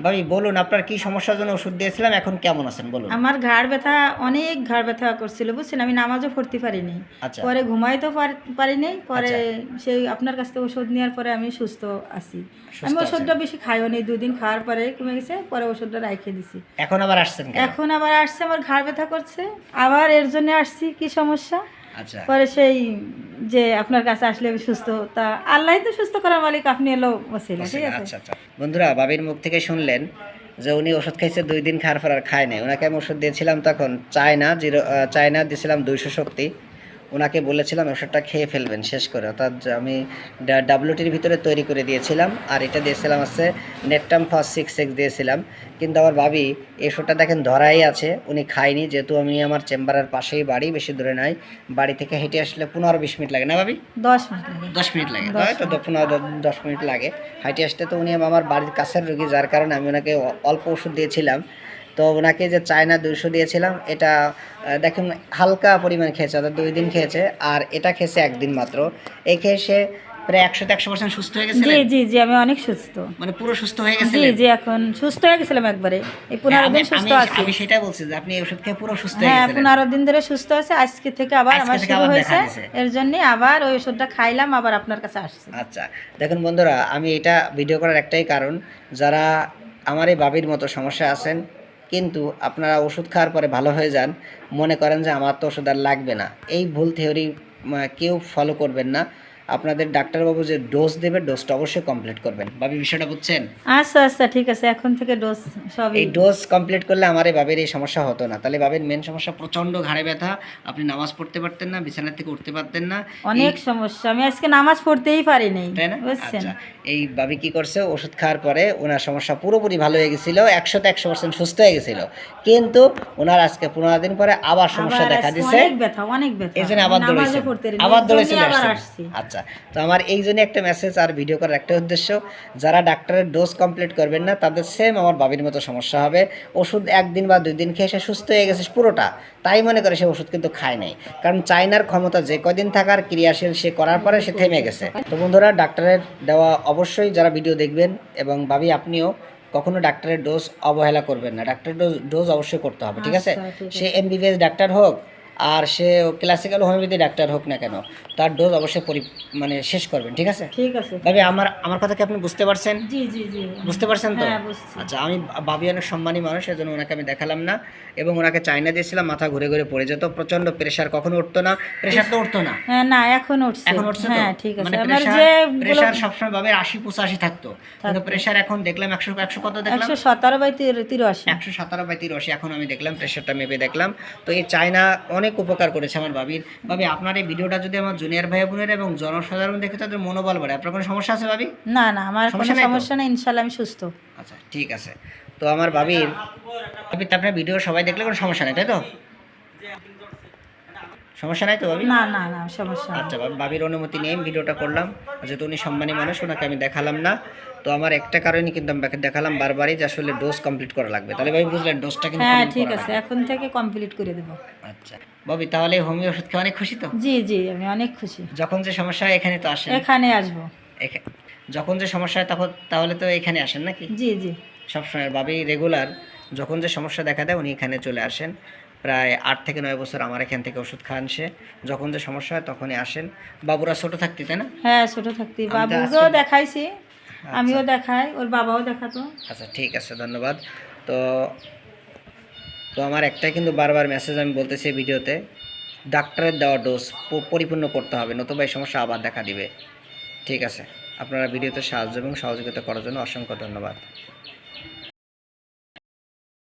ভাবি বলুন আপনার কি সমস্যার জন্য ওষুধ দিয়েছিলাম এখন কেমন আছেন বলুন। আমার ঘাড় ব্যথা অনেক ঘাড় ব্যথা করছিল বুঝছেন? আমি নামাজও পড়তে পারিনি। আচ্ছা। পরে ঘুমাইতেও পার- পারিনি পরে সেই আপনার কাছ থেকে ওষুধ নেওয়ার পরে আমি সুস্থ আছি। আমি ওষুধটা বেশি খাইও নি দুদিন খাওয়ার পরে কমে গেছে পরে ওষুধটা রাইখে দিছি। এখন আবার আসছেন এখন আবার আসছে আমার ঘাড় ব্যথা করছে আবার এর জন্য আসছি কি সমস্যা? আচ্ছা। পরে সেই যে আপনার কাছে আসলে আমি সুস্থ তা আল্লাহ তো সুস্থ করার মালিক আপনি এলো বসিলা ঠিক আছে? আচ্ছা আচ্ছা। বন্ধুরা বাবির মুখ থেকে শুনলেন যে উনি ওষুধ খাইছে দুই দিন খাওয়ার পর আর খায় নাই। ওনাকে আমি ওষুধ দিয়েছিলাম তখন চায়না জিরো চায় চায়না দিয়েছিলাম দুইশো শক্তি। ওনাকে বলেছিলাম ওষুধটা খেয়ে ফেলবেন শেষ করে। অর্থাৎ আমি ডাব্লিউটির ভিতরে তৈরি করে দিয়েছিলাম আর এটা দিয়েছিলাম হচ্ছে নেটটাম ফার্স্ট সিক্স সিক্স দিয়েছিলাম। কিন্তু আমার ভাবি এই ওষুধটা দেখেন ধরাই আছে উনি খায়নি। যেহেতু আমি আমার চেম্বারের পাশেই বাড়ি বেশি দূরে নাই বাড়ি থেকে হেঁটে আসলে পনেরো বিশ মিনিট লাগে। না ভাবি? দশ মিনিট লাগে। দশ মিনিট লাগে। তো পনেরো দশ মিনিট লাগে। হাইটে আসতে তো উনি আমার বাড়ির কাছের রুগী যার কারণে আমি ওনাকে অল্প ওষুধ দিয়েছিলাম। তো ওনাকে যে চায়না দুইশো দিয়েছিলাম এটা দেখুন হালকা পরিমাণ খেয়েছে অর্থাৎ দুই দিন খেয়েছে আর এটা খেয়েছে একদিন মাত্র। এই খেয়ে সে প্রায় একশোতে একশো পার্সেন্ট সুস্থ হয়ে গেছে জি জি জি আমি অনেক সুস্থ। মানে পুরো সুস্থ হয়ে গেছে জি জি এখন সুস্থ হয়ে গেছিলাম একবারে। এই পনেরো দিন সুস্থ আছি। আমি সেটা বলছি যে আপনি ওষুধ খেয়ে পুরো সুস্থ হয়ে হ্যাঁ গেছেন পনেরো দিন ধরে সুস্থ আছে। আজকে থেকে আবার আমার শুরু হয়েছে। এর জন্য আবার ওই ওষুধটা খাইলাম আবার আপনার কাছে আসছে। আচ্ছা দেখুন বন্ধুরা আমি এটা ভিডিও করার একটাই কারণ যারা আমার এই বাবির মতো সমস্যা আছেন কিন্তু আপনারা ওষুধ খাওয়ার পরে ভালো হয়ে যান। মনে করেন যে আমার তো ওষুধ আর লাগবে না। এই ভুল থিওরি কেউ ফলো করবেন না। আপনাদের ডাক্তারবাবু যে ডোজ দেবে ডোজটা অবশ্যই কমপ্লিট করবেন। বাবি বিষয়টা বুঝছেন? আচ্ছা আচ্ছা ঠিক আছে এখন থেকে ডোজ সবই এই ডোজ কমপ্লিট করলে আমার এই বাবের এই সমস্যা হতো না। তাহলে বাবের মেন সমস্যা প্রচণ্ড ঘাড়ে ব্যথা। আপনি নামাজ পড়তে পারতেন না বিছানা থেকে উঠতে পারতেন না। অনেক সমস্যা। আমি আজকে নামাজ পড়তেই পারিনি তাই না? বুঝছেন? আচ্ছা এই বাবি কি করছে? ওষুধ খাওয়ার পরে ওনার সমস্যা পুরোপুরি ভালো হয়ে গেছিল একশোতে একশো পার্সেন্ট সুস্থ হয়ে গেছিল। কিন্তু ওনার আজকে পনেরো দিন পরে আবার সমস্যা দেখা দিচ্ছে অনেক ব্যথা অনেক ব্যথা। এই জন্য আবার পারিনি, আবার এর দৌড়ে আসছি আচ্ছা তো আমার এই জন্য একটা মেসেজ আর ভিডিও করার একটা উদ্দেশ্য যারা ডাক্তারের ডোজ কমপ্লিট করবেন না তাদের সেম আমার বাবির মতো সমস্যা হবে। ওষুধ একদিন বা দুই দিন খেয়ে সে সুস্থ হয়ে গেছে পুরোটা। তাই মনে করে সে ওষুধ কিন্তু খায় নাই। কারণ চাইনার ক্ষমতা যে কদিন থাকার ক্রিয়াশীল সে করার পরে সে থেমে গেছে। তো বন্ধুরা ডাক্তারের দেওয়া অবশ্যই যারা ভিডিও দেখবেন এবং ভাবি আপনিও কখনো ডাক্তারের ডোজ অবহেলা করবেন না। ডাক্তারের ডোজ ডোজ অবশ্যই করতে হবে ঠিক আছে? আচ্ছা, সে এমবিবিএস ডাক্তার হোক আর সে ক্লাসিক্যাল হোমিওপ্যাথি ডাক্তার হোক না কেন তার ডোজ অবশ্যই পরি মানে শেষ করবেন ঠিক আছে? ঠিক আছে। ভাবি আমার আমার কথা কি আপনি বুঝতে পারছেন? জি জি জি। বুঝতে পারছেন তো? হ্যাঁ আচ্ছা আমি ভাবি অনেক সম্মানী মানুষ এজন্য ওনাকে আমি দেখালাম না এবং ওনাকে চাইনা দিয়েছিলাম মাথা ঘুরে ঘুরে পড়ে যেত প্রচণ্ড প্রেশার কখনো উঠতো না প্রেশার তো উঠতো না। হ্যাঁ না এখন উঠছে। এখন উঠছে হ্যাঁ ঠিক আছে। মানে আমার যে প্রেশার সবসময় ভাবে আশি পঁচাশি থাকতো। কিন্তু প্রেশার এখন দেখলাম একশো একশো কত দেখলাম? একশো সতেরো বাই তির- তিরাশি। একশো সতেরো বাই তিরাশি এখন আমি দেখলাম প্রেশারটা মেপে দেখলাম। তো এই চায়না অনেক উপকার করেছে আমার ভাবির। ভাবি আপনার এই ভিডিওটা যদি আমার জুনিয়র ভাই বোনের এবং জনসাধারণ দেখে তাদের মনোবল বাড়ে আপনার কোনো সমস্যা আছে ভাবি? না না আমার কোনো সমস্যা নাই ইনশাল্লাহ আমি সুস্থ। আচ্ছা ঠিক আছে। তো আমার ভাবির ভাবি তো আপনার ভিডিও সবাই দেখলে কোনো সমস্যা নেই তাই তো? সমস্যা নাই তো ভাবি? না না না সমস্যা আচ্ছা ভাবি- ভাবির অনুমতি নিয়ে আমি ভিডিওটা করলাম। যেহেতু উনি সম্মানী মানুষ ওনাকে আমি দেখালাম না। তো আমার একটা কারণে কিন্তু আমি দেখালাম বারবারই যে আসলে ডোজ কমপ্লিট করা লাগবে। তাহলে ভাবি বুঝলেন ডোজটা কিন্তু হ্যাঁ ঠিক আছে। এখন থেকে কমপ্লিট করে দেবো। আচ্ছা। ভাবি তাহলে হোমিও ওষুধ খেয়ে অনেক খুশি তো? জি জি আমি অনেক খুশি। যখন যে সমস্যা হয় এখানে তো আসেন। এখানে আসব। যখন যে সমস্যা হয় তখন তাহলে তো এখানে আসেন নাকি? জি জি। সবসময়। ভাবি রেগুলার যখন যে সমস্যা দেখা দেয় উনি এখানে চলে আসেন। প্রায় আট থেকে নয় বছর আমার এখান থেকে ওষুধ খান সে। যখন যে সমস্যা হয় তখনই আসেন। বাবুরা ছোট থাকতে তাই না? হ্যাঁ ছোট থাকতে। বাবুকেও দেখাইছি আমিও দেখাই ওর বাবাও দেখাতো। আচ্ছা ঠিক আছে ধন্যবাদ। তো তো আমার একটাই কিন্তু বারবার মেসেজ আমি বলতেছি ভিডিওতে ডাক্তারের দেওয়া ডোজ পরিপূর্ণ করতে হবে নতুবা এই সমস্যা আবার দেখা দিবে। ঠিক আছে। আপনারা ভিডিওতে সাহায্য এবং সহযোগিতা করার জন্য অসংখ্য ধন্যবাদ।